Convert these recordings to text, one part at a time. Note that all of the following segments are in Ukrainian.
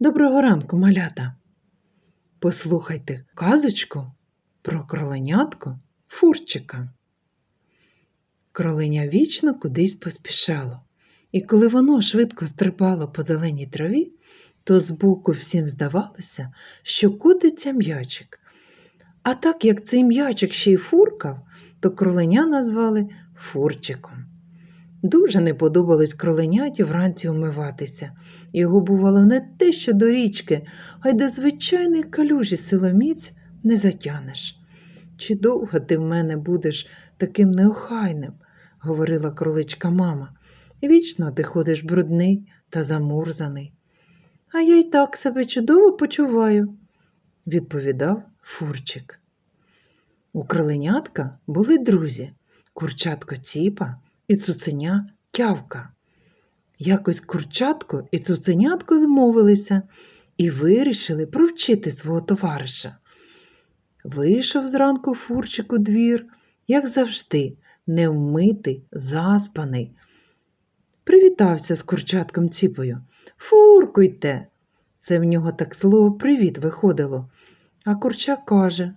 Доброго ранку, малята. Послухайте казочку про кроленятко Фурчика. Кроленя вічно кудись поспішало, і коли воно швидко стрибало по зеленій траві, то збоку всім здавалося, що котиться м'ячик. А так як цей м'ячик ще й фуркав, то кроленя назвали Фурчиком. Дуже не подобалось кроленяті вранці умиватися. Його бувало не те, що до річки, а й до звичайної калюжі силоміць не затянеш. Чи довго ти в мене будеш таким неохайним, говорила кроличка мама. Вічно ти ходиш брудний та замурзаний. А я й так себе чудово почуваю, відповідав Фурчик. У кроленятка були друзі курчатко Ціпа і цуценя Тявка. Якось курчатко і цуценятко змовилися і вирішили провчити свого товариша. Вийшов зранку фурчик у двір, як завжди, невмитий, заспаний. Привітався з курчатком ціпою. Фуркуйте. Це в нього так слово привіт виходило. А курча каже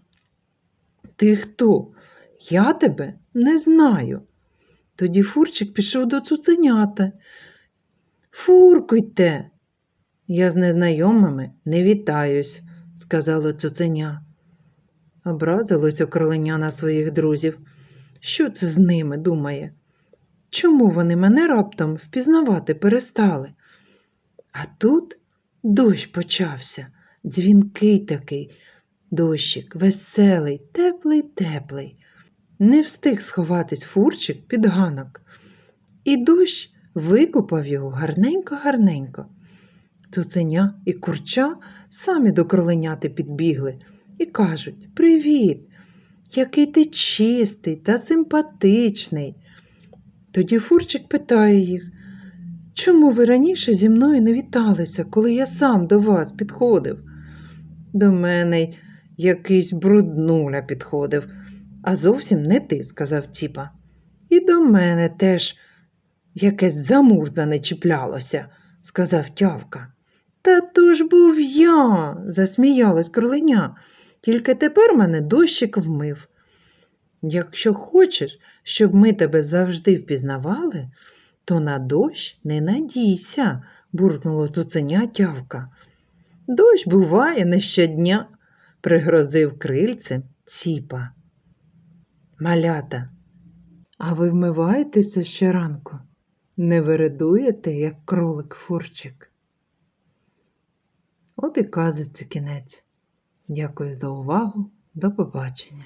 Ти хто? Я тебе не знаю. Тоді фурчик пішов до цуценята. Фуркуйте. Я з незнайомими не вітаюсь, сказало цуценя. Образилось окроленя на своїх друзів. Що це з ними думає? Чому вони мене раптом впізнавати перестали? А тут дощ почався, дзвінкий такий, дощик, веселий, теплий, теплий. Не встиг сховатись фурчик під ганок, і дощ викупав його гарненько-гарненько. Цуценя і курча самі до кроленяти підбігли і кажуть Привіт, який ти чистий та симпатичний. Тоді фурчик питає їх, чому ви раніше зі мною не віталися, коли я сам до вас підходив? До мене якийсь бруднуля підходив, а зовсім не ти, сказав Ціпа. І до мене теж якесь замурзане чіплялося, сказав тявка. Та то ж був я, засміялась кроленя, тільки тепер мене дощик вмив. Якщо хочеш, щоб ми тебе завжди впізнавали, то на дощ не надійся, буркнуло цуценя тявка. Дощ буває не щодня, пригрозив крильцем ціпа. Малята, а ви вмиваєтеся щоранку? Не вередуєте, як кролик фурчик? От і казиться кінець. Дякую за увагу. До побачення.